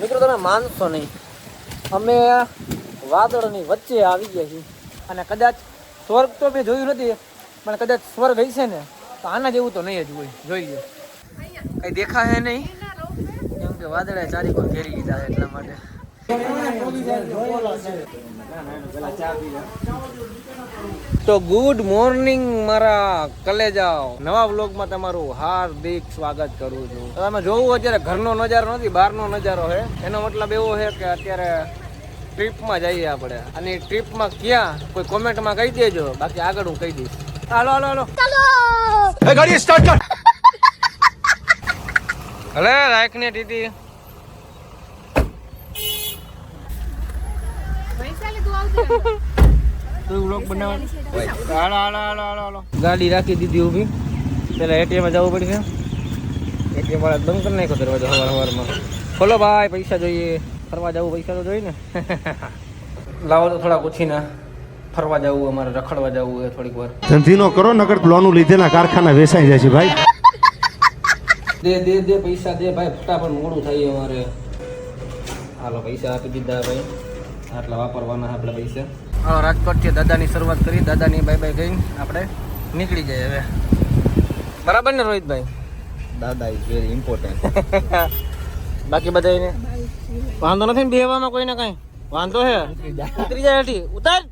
મિત્રો, તમે માનશો નહીં. અમે વાદળની વચ્ચે આવી ગયા છીએ. અને કદાચ સ્વર્ગ તો મેં જોયું નથી, પણ કદાચ સ્વર્ગ હશે ને, તો આના જેવું તો નહીં જ હોય. જોઈ લો કઈ દેખાય નહીં, કેમ કે વાદળે ચારી કોઈ ઘેરી લીધા એટલા માટે. તો ગુડ મોર્નિંગ મારા કલેજાઓ. નવા વ્લોગમાં તમારું હાર્દિક સ્વાગત કરું છું. તમે જોવું અત્યારે ઘરનો નજારો નથી બહારનો નજારો છે. એનો મતલબ એવો છે કે અત્યારે ટ્રીપમાં જઈએ આપણે. અને ટ્રીપમાં ક્યાં? કોઈ કોમેન્ટમાં કહી દેજો. બાકી આગળ હું કહી દઈશ. હાલો હાલો હાલો. ગાડી સ્ટાર્ટ કર. હલે રાખ ને ટીટી. તું વ્લોગ બનાવ. હાલો હાલો હાલો હાલો હાલો. ગાડી રાખી દીધી ઊભી. પેલા એટીએમ જવું પડશે. એટીએમ વાળા બંધ કરી નાખ્યો દરવાજો સવાર સવારમાં ખોલો ભાઈ પૈસા જોઈએ. ફરવા જવું પૈસા તો જોઈએ ને. લાવો તો થોડા પૂછીને ફરવા જવું અમારે રખડવા જવું હોય થોડીક વાર. ધંધીનો કરો નકર લોનું લીધેલા કારખાના વેચાઈ જાય છે ભાઈ. દે દે દે પૈસા દે ભાઈ ફટાફટ મોડું થાય અમારે. હાલો પૈસા આપી દીધા ભાઈ. આટલા વાપરવાના આપણે પૈસા. હાલો રાજકોટથી દાદાની શરૂઆત કરી. દાદાની બાય બાય કહીને આપણે નીકળી જઈએ હવે. બરાબર ને રોહિતભાઈ? દાદા ઇઝ વેરી ઇમ્પોર્ટન્ટ બાકી બધાને વાંધો નથી ને બેહવામાં કોઈને કાંઈ? વાંધો હે? ઉતરી જાય હેઠી ઉતાર.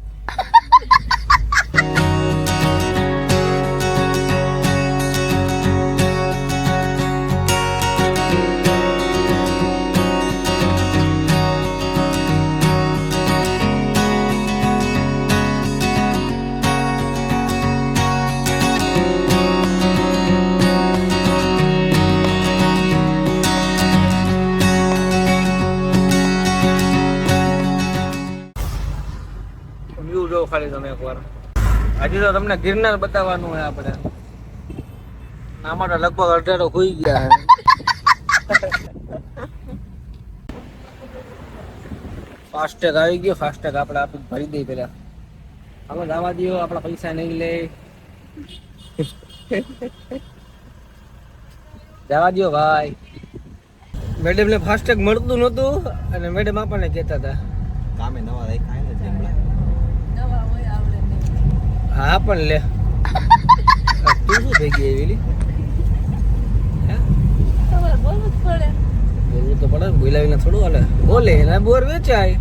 હજી તમને ગિરનાર બતાવવાનું હોય આપણે. અમારા લગભગ અઢારો હોઈ ગયા છે. ફાસ્ટેગ આવી ગયો ફાસ્ટેગ આપણે આપી ભરી દઈએ પેલા હાલો જવા દો આપણા પૈસા નહીં લે. જવા દો ભાઈ. મેડમ ને ફાસ્ટેગ મળતું નહોતું અને મેડમ આપણને કહેતા હતા. કામે નવા રાખ્યા ને જેમડા હા પણ લે. તું શું થઈ ગઈ એવી? હે? બોલવું તો પડે. બોલાવી બોલાવીને થોડું હાલે. બોલે એના બોર વેચાય.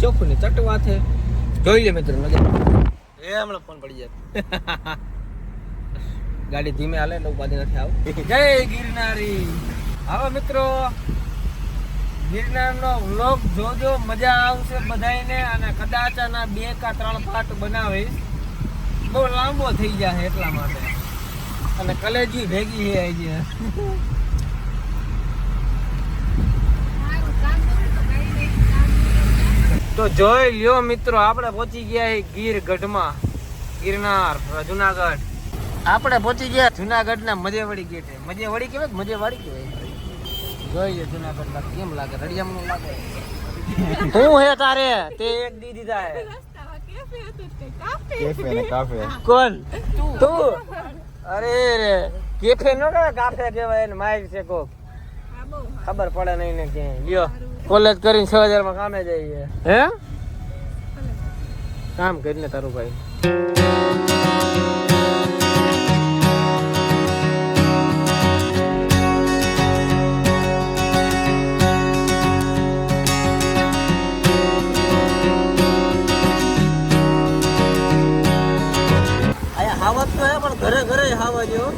ચોખ્ખું ને ચટ વાત હે જોઈ લે મિત્રો નજર એ હમણાં ફોન પડી જાય. ગાડી ધીમે હાલે એટલે ઉપાધિ નથી આવ. જય ગિરનારી. હવે મિત્રો ગિરનારનો વ્લોગ જોજો મજા આવશે બધાયને અને કદાચ આના બે કા ત્રણ પાર્ટ બનાવીશ. બહુ લાંબો થઈ જાય એટલા માટે. અને કલેજી ભેગી છે આજે. તો જોઈ લ્યો મિત્રો આપણે પહોંચી ગયા ગીર ગઢમાં ગિરનાર જુનાગઢ. આપણે પહોંચી ગયા જુનાગઢના મજેવાડી ગેટે. મજેવાડી કહેવાય કે મજેવાડી કહેવાય? જોઈએ જુનાગઢ કેમ લાગે રડિયામણું લાગે? હું હે તારે? તે એક દી દીધા હે. કેફે ને કાફે કોણ? તું. અરે રે. કેફે નો કહેવાય કાફે કહેવાય એને માઇક છે કોક. ખબર પડે નહીં ને કે લ્યો. કોલેજ કરીને છ હજારમાં કામે જઈએ. હે? કામ કરીને તારું ભાઈ. ઘરે હાવા જેવો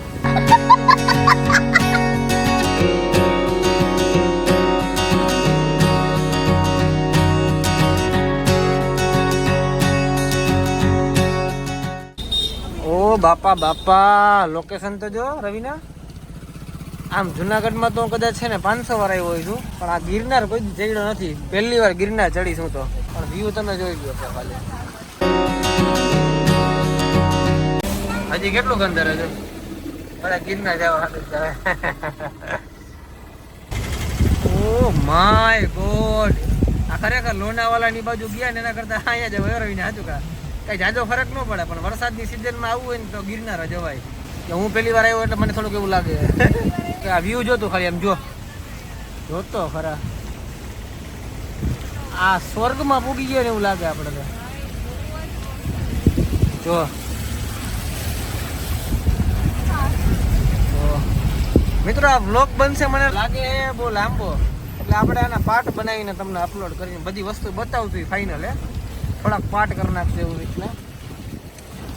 ઓ, બાપા બાપા લોકેશન તો જો, રવિના. આમ જુનાગઢમાં તો કદાચ છે ને પાંચસો વાર આવ્યો છું, પણ આ ગિરનાર કોઈ ચડ્યો નથી. પહેલી વાર ગિરનાર ચડીશ હું તો. પણ વ્યૂ તમે જોઈ ગયો ખાલી. હજી કેટલું અંદર હજુ? બધા ગિરનાર જવા ઓ માય ગોડ. આ ખરેખર લોનાવાલાની બાજુ ગયા ને એના કરતા અહીંયા જવાય રહીને હાચું કા? કઈ જાજો ફરક ન પડે, પણ વરસાદની સિઝનમાં આવવું હોય ને તો ગિરનાર જવાય. કે હું પહેલી વાર આવ્યો એટલે મને થોડુંક એવું લાગે. કે આ વ્યૂ જોતું ખાલી એમ, જો. જોતો ખરા. આ સ્વર્ગમાં પૂગી ગયો ને એવું લાગે આપણે તો જો તો મિત્રો, આ વ્લોગ બનશે મને લાગે બહુ લાંબો. એટલે આપણે આના પાર્ટ બનાવીને તમને અપલોડ કરીને બધી વસ્તુ બતાવશું ફાઇનલ હે? થોડાક પાર્ટ કરી નાખશે એવું રીતના.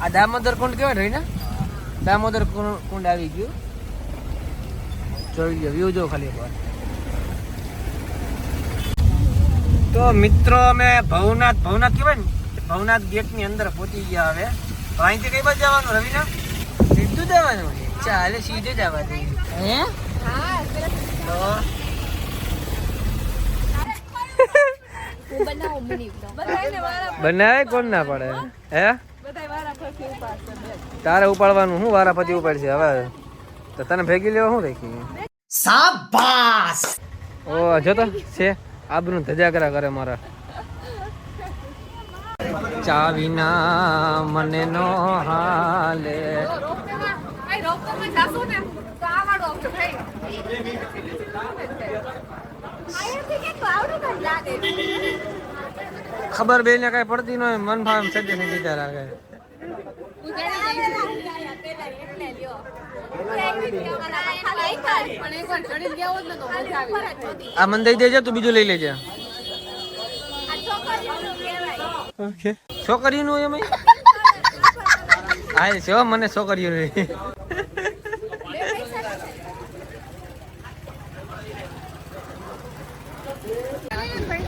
આ દામોદર કુંડ કેવાય રહીને દામોદર કુંડ આવી ગયું. જોઈ લો વ્યૂ જો ખાલી એકવાર. તો મિત્રો, અમે ભવનાથ ભવનાથ કહેવાય ને, ભવનાથ ગેટની અંદર પહોંચી ગયા હવે. અહીંથી કઈ બાજુ જવાનું, રવિના? સીધું જવાનું? ચાલે, સીધે જવા દઈએ હે? બનાવે કોણ ના પડે? હે? તારે ઉપાડવાનું શું વારા પછી ઉપાડશે? હવે તો તને ભેગી લેવા શું રાખી? સાબાસ ઓ જો તો છે. આબરૂ ધજાગરા કરે મારા. ચા વિના મને નો? હાલે ખબર બે ને કઈ પડતી ન હોય મન ભાવ સજ્જે ને બીજા રાખે આ મને દઈ દેજે તું બીજું લઈ લેજે. છોકરીનું એમ? હા છો મને છોકરીઓ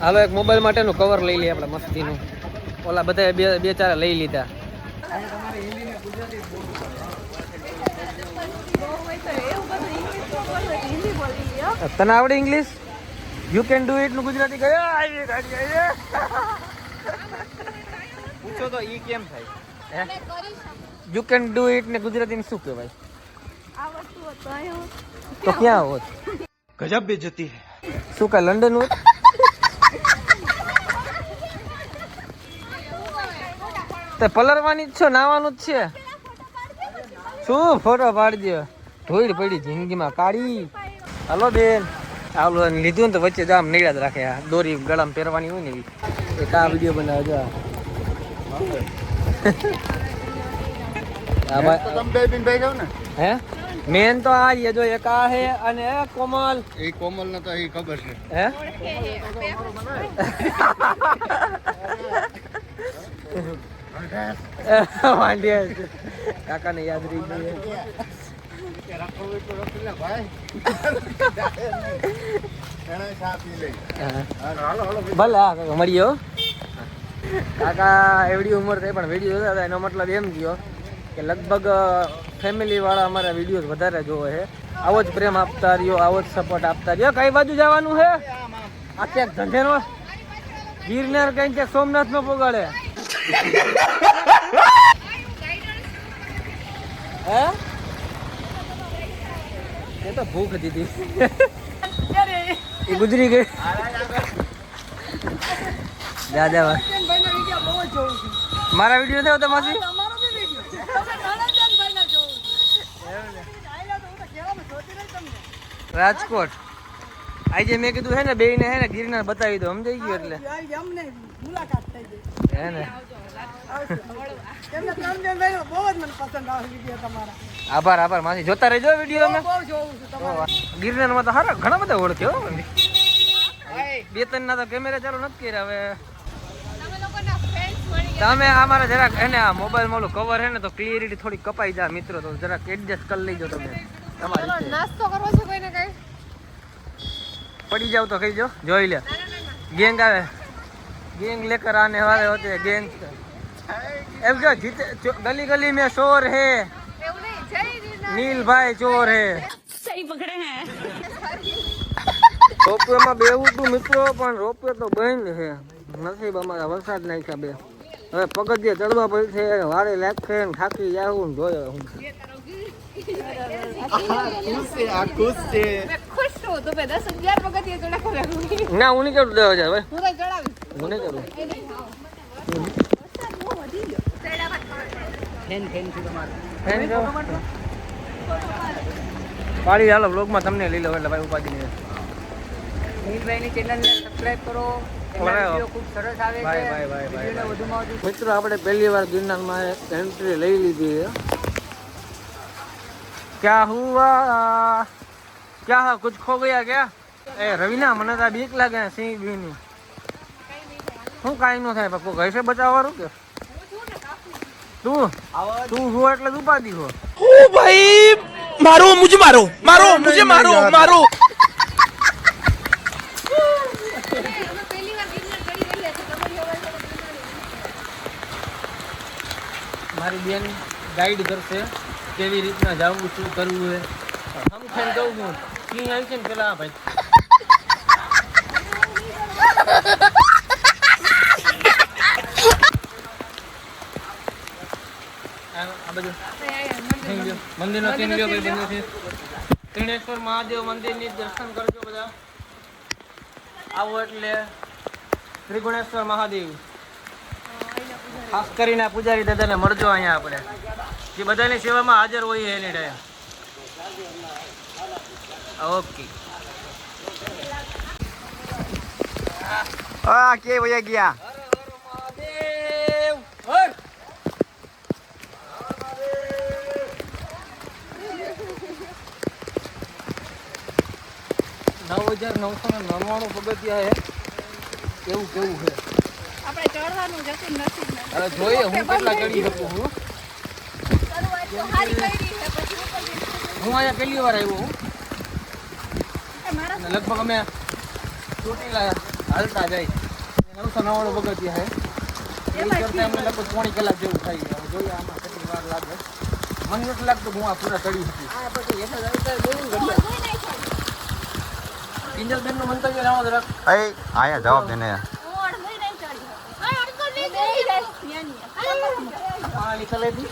હાલો એક મોબાઈલ માટેનું કવર લઈ લઈએ આપણે મસ્તીનું. ઓલા બધા બે બે ચાર લઈ લીધા. તને આવડે ઇંગ્લિશ યુ કેન ડુ ઇટનું ગુજરાતી કયો આવી ગાડી આવી પૂછો તો ઈ કેમ થાય? યુ કેન ડુ ઇટ ને ગુજરાતી શું કહેવાય? તો ક્યાં હોત? ગજબ બેજતી શું કાંઈ લંડન હોત? તે પલરવાની જ છો નાવાનું જ છે. શું ફોટો પાડજો? ધોઈડ પડી જિંદગીમાં કાળી. હાલો બેન. આવું લીધું ને તો વચ્ચે જામ નીડા જ રાખે. આ દોરી ગળામાં પહેરવાની હોય ને એવી. એક આ વીડિયો બનાવજો હે મેન તો આ ये जो એક આ હે અને એ કોમલ. એ કોમલ ને તો એ ખબર છે. હે? વાંઢિયા છે. કાકાને યાદ રહી ગયું ભલે હા કાકા મળીએ કાકા એવડી ઉંમર થઈ પણ વીડિયો જોતા હતા એનો મતલબ એમ ગયો કે લગભગ ફેમિલી વાળા અમારા વીડિયો વધારે જોવે છે. આવો જ પ્રેમ આપતા રહ્યો આવો જ સપોર્ટ આપતા રહ્યો. કઈ બાજુ જવાનું છે? આ ક્યાંક ધંધેનો ગિરનાર કઈ ક્યાંક સોમનાથ નો પોગાડે હે? એ તો ભૂખ હતી એ ગુજરી ગઈ. જા મારા વીડિયો દેવો તો માસી રાજકોટ. આજે મેં કીધું હે ને બે ને હે ને ગિરનાર બતાવી દો સમજાઈ ગયું એટલે? હે ને? આભાર આભાર. માસી જોતા રહેજો વીડિયો તમે. ગિરનારમાં તો હારા ઘણા બધા ઓળખે હો. બે ત્રણ ના તો કેમેરા ચાલુ નથી કર્યા હવે. તમે અમારા જરાક એને આ મોબાઈલમાં કવર હે ને તો ક્લિયરિટી થોડી કપાઈ જાય મિત્રો તો જરાક એડજસ્ટ કરી લેજો તમે. તમારી નાસ્તો કરવો છે કોઈને કઈ? પડી જાવ તો કહીજો જોઈ લે. ગેંગ આવે. ગેંગ લેકર આને વાલે હોતે ગેંગ એમ જો જીતે ચો- ગલી ગલી में शोर है એવું નહીં જય ગિરનાર नील भाई चोर है સહી પકડે હે રોપવે માં બેવું તું મિત્રો પણ રોપવે તો બંધ છે નસીબ અમારા વરસાદ નાખ્યા બે હવે પગથિયે ચડવા પડશે વારે લાગશે ને થાકી જાવું ને જોયો હું મેં ખુશ છું બેઠો તો ભાઈ દસ અગિયાર વખત એ ચડાકો રાખું ના હું નહીં કરું દસ હજાર ભાઈ. હું તો પાડી હાલો બ્લોગમાં તમને લઈ લો એટલે ભાઈ ઉપાધિ નહીં મિત્રો આપણે પહેલી વાર ગિરનારમાં એન્ટ્રી લઈ લીધી ક્યાં હુઆ? क्या हुआ कुछ खो गया क्या એ રવિના મને તો આ બીક લાગે ને સિંહ બીની શું કાંઈ નો થાય પપ્પુ ઘરે બચાવવાનું કે તું તું હો એટલે તું ઉપાધી હો मारो मुझे मारो मारो मुझे मारो मारो અમે પહેલી વાર ગિરનાર ચડી રહ્યા છે તમારી અવાજ વગર ગિરનાર મારી બેન ગાઈડ કરશે કેવી રીતના જવું શું કરવું છે આમ ખાઈને જવું સિંહ આવી છે ને પેલા ભાઈ. મંદિરનો સીન લ્યો ભાઈ, બંને ત્રિણેશ્વર મહાદેવ મંદિરની દર્શન કરજો બધા. આવો એટલે ત્રિગુણેશ્વર મહાદેવ. ખાસ કરીને પૂજારી દાદાને મળજો અહીંયા આપણે. જે બધાની સેવામાં હાજર હોય એની ટાઈમ ઓકે. આ કે વયા ગયા? મહાદેવ નવ હજાર નવસો ને નવ્વાણું પગથિયા છે એવું કેવું છે આપણે ચડવાનું જ નથી. હવે જોઈએ હું કેટલા ચડી શકું છું હું અહીંયા પહેલી વાર આવ્યો હું. લગભગ અમે ચોટીલા હાલતા જાય. નવસો નવ્વાણું પગથિયા છે એ કરતા અમને લગભગ પોણી કલાક જેવું થાય. હવે જોઈએ આમાં કેટલી વાર લાગે. મને નથી લાગતું હું આ પૂરા ચડી જાય જોયું ને મંતવ્ય લાવો જરાક આયા જવાબ દેને અડધો નહીં ચડી શકું. હા, અડધો નહીં ચડી શકું. ન્યા, ન્યા. પાણી નીકળેલી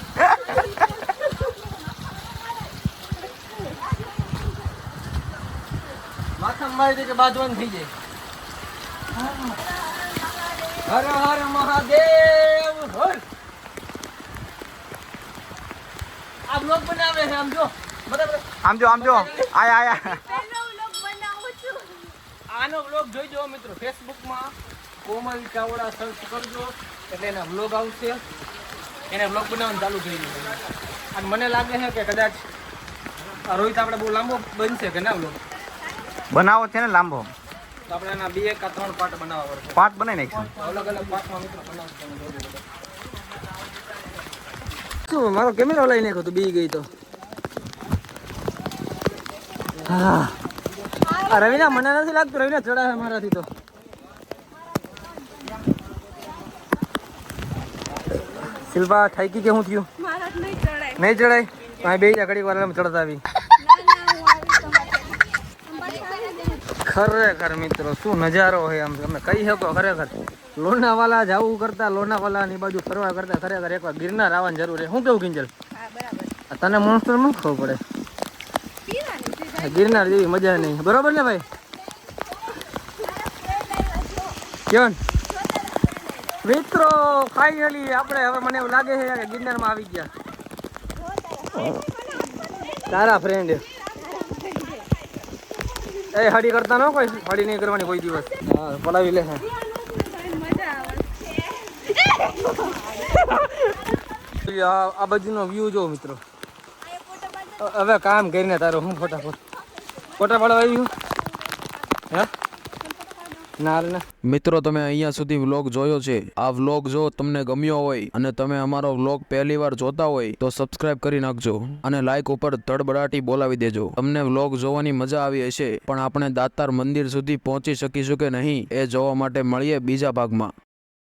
મારી દે કે બાજવાન થઈ જાય. હર હર મહાદેવ હર. આ બ્લોગ બનાવે છે આમ જો. બરાબર? આમ જો આમ જો. આય આય પહેલો vlog બનાવું છું. આનો બ્લોગ જોઈજો મિત્રો ફેસબુકમાં કોમલ ચાવડા સર્ચ કરજો. એટલે એના બ્લોગ આવશે. એને બ્લોગ બનાવવાનું ચાલુ થઈ ગયું અને મને લાગે છે કે કદાચ આ રોહિત આપણે બહુ લાંબો બનશે કે ના બ્લોગ બનાવો છે ને લાંબો. આપણે એના બે કે ત્રણ પાર્ટ બનાવવા પડશે. પાઠ બનાવી નાખશું. અલગ અલગ પાર્ટમાં મિત્રો બનાવશું શું મારો કેમેરો લઈ નાખ્યો તું બી ગઈ તો. હા. આ રવિના મને નથી લાગતું રવિના ચડાવે મારાથી તો. શિલ્પા થાકી કે હું થયું? નહીં ચડાય. નહીં ચડાય? બે જા ઘડી વાર ચડતા આવી ના, ના, હું આવીશ તમારી સાથે. અંબાડી પાસે જઈને ખરેખર મિત્રો શું નજારો હોય આમ? તમે કહી શકો ખરેખર. લોનાવાલા જવું કરતા લોનાવાલા ની બાજુ ફરવા કરતા ખરેખર એકવાર ગિરનાર આવવાની જરૂર છે. શું કેવું કિંજલ? તને મોન્સ્ટરમાં ખબર પડે? ગિરનાર જેવી મજા નહીં. બરોબર ને ભાઈ? કેવન મિત્રો ફાઇનલી આપણે હવે મને એવું લાગે છે કે ગિરનારમાં આવી ગયા. તારા ફ્રેન્ડ એ હડી કરતા ન કોઈ હડી નહીં કરવાની કોઈ દિવસ. હા પડાવી લે આ બાજુનો વ્યૂ જો મિત્રો. હવે કામ કરીને તારો હું ફોટા ફોટા પાડવા આવ્યું હે? મિત્રો, તમે અહીંયા સુધી વ્લોગ જોયો છે? આ વ્લોગ જો તમને ગમ્યો હોય અને તમે અમારો વ્લોગ પહેલી વાર જોતા હોય, તો સબસ્ક્રાઇબ કરી નાખજો અને લાઇક ઉપર તડબડાટી બોલાવી દેજો. તમને વ્લોગ જોવાની મજા આવી હશે, પણ આપણે દાતાર મંદિર સુધી પહોંચી શકીશું કે નહીં, એ જોવા માટે મળીએ બીજા ભાગમાં.